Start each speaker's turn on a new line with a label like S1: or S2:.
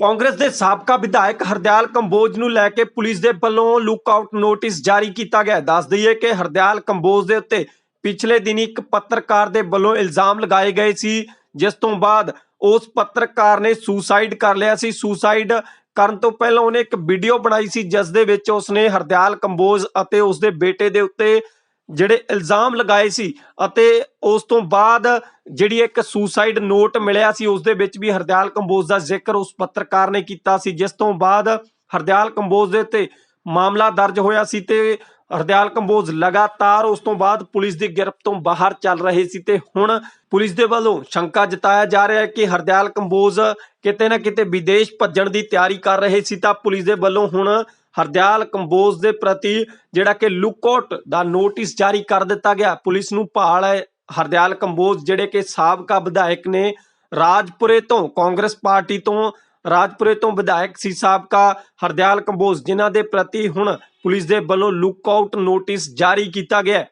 S1: ਕਾਂਗਰਸ ਦੇ ਸਾਬਕਾ ਵਿਧਾਇਕ ਹਰਦਿਆਲ ਕੰਬੋਜ ਨੂੰ ਲੈ ਕੇ ਪੁਲਿਸ ਦੇ ਵੱਲੋਂ ਲੁੱਕਆਊਟ ਨੋਟਿਸ ਜਾਰੀ ਕੀਤਾ ਗਿਆ ਦੱਸ ਦਈਏ ਕਿ ਹਰਦਿਆਲ ਕੰਬੋਜ ਦੇ ਉੱਤੇ ਪਿਛਲੇ ਦਿਨੀ ਇੱਕ ਪੱਤਰਕਾਰ ਦੇ ਵੱਲੋਂ ਇਲਜ਼ਾਮ ਲਗਾਏ ਗਏ ਸੀ, ਜਿਸ ਤੋਂ ਬਾਅਦ ਉਸ ਪੱਤਰਕਾਰ ਨੇ ਸੁਸਾਈਡ ਕਰ ਲਿਆ ਸੀ। ਸੁਸਾਈਡ ਕਰਨ ਤੋਂ ਪਹਿਲਾਂ ਉਹਨੇ ਇੱਕ ਵੀਡੀਓ ਬਣਾਈ ਸੀ, ਜਿਸ ਦੇ ਵਿੱਚ ਉਸਨੇ ਹਰਦਿਆਲ ਕੰਬੋਜ ਅਤੇ ਉਸਦੇ ਬੇਟੇ ਦੇ ਉੱਤੇ ਜਿਹੜੇ ਇਲਜ਼ਾਮ ਲਗਾਏ ਸੀ ਅਤੇ ਉਸ ਤੋਂ ਬਾਅਦ ਜਿਹੜੀ ਇੱਕ ਸੁਸਾਈਡ ਨੋਟ ਮਿਲਿਆ ਸੀ, ਉਸ ਦੇ ਵਿੱਚ ਵੀ ਹਰਦਿਆਲ ਕੰਬੋਜ ਦਾ ਜ਼ਿਕਰ ਉਸ ਪੱਤਰਕਾਰ ਨੇ ਕੀਤਾ ਸੀ, ਜਿਸ ਤੋਂ ਬਾਅਦ ਹਰਦਿਆਲ ਕੰਬੋਜ ਦੇ ਉੱਤੇ ਮਾਮਲਾ ਦਰਜ ਹੋਇਆ ਸੀ ਤੇ ਹਰਦਿਆਲ ਕੰਬੋਜ ਲਗਾਤਾਰ ਉਸ ਤੋਂ ਬਾਅਦ ਪੁਲਿਸ ਦੀ ਗ੍ਰਿਫ਼ਤ ਤੋਂ ਬਾਹਰ ਚੱਲ ਰਹੇ ਸੀ ਤੇ ਹੁਣ ਪੁਲਿਸ ਦੇ ਵੱਲੋਂ ਸ਼ੰਕਾ ਜਤਾਇਆ ਜਾ ਰਿਹਾ ਹੈ ਕਿ ਹਰਦਿਆਲ ਕੰਬੋਜ ਕਿਤੇ ਨਾ ਕਿਤੇ ਵਿਦੇਸ਼ ਭੱਜਣ ਦੀ ਤਿਆਰੀ ਕਰ ਰਹੇ ਸੀ ਤਾਂ ਪੁਲਿਸ ਦੇ ਵੱਲੋਂ ਹੁਣ ਹਰਦਿਆਲ ਕੰਬੋਜ ਦੇ ਪ੍ਰਤੀ ਜਿਹੜਾ ਕਿ ਲੁੱਕਆਊਟ ਦਾ ਨੋਟਿਸ ਜਾਰੀ ਕਰ ਦਿੱਤਾ ਗਿਆ। ਪੁਲਿਸ ਨੂੰ ਭਾਲ ਹੈ ਹਰਦਿਆਲ ਕੰਬੋਜ, ਜਿਹੜੇ ਕਿ ਸਾਬਕਾ ਵਿਧਾਇਕ ਨੇ ਰਾਜਪੁਰੇ ਤੋਂ, ਕਾਂਗਰਸ ਪਾਰਟੀ ਤੋਂ, ਰਾਜਪੁਰੇ ਤੋਂ ਵਿਧਾਇਕ ਸੀ ਸਾਬਕਾ ਹਰਦਿਆਲ ਕੰਬੋਜ, ਜਿਨ੍ਹਾਂ ਦੇ ਪ੍ਰਤੀ ਹੁਣ ਪੁਲਿਸ ਦੇ ਵੱਲੋਂ ਲੁੱਕਆਊਟ ਨੋਟਿਸ ਜਾਰੀ ਕੀਤਾ ਗਿਆ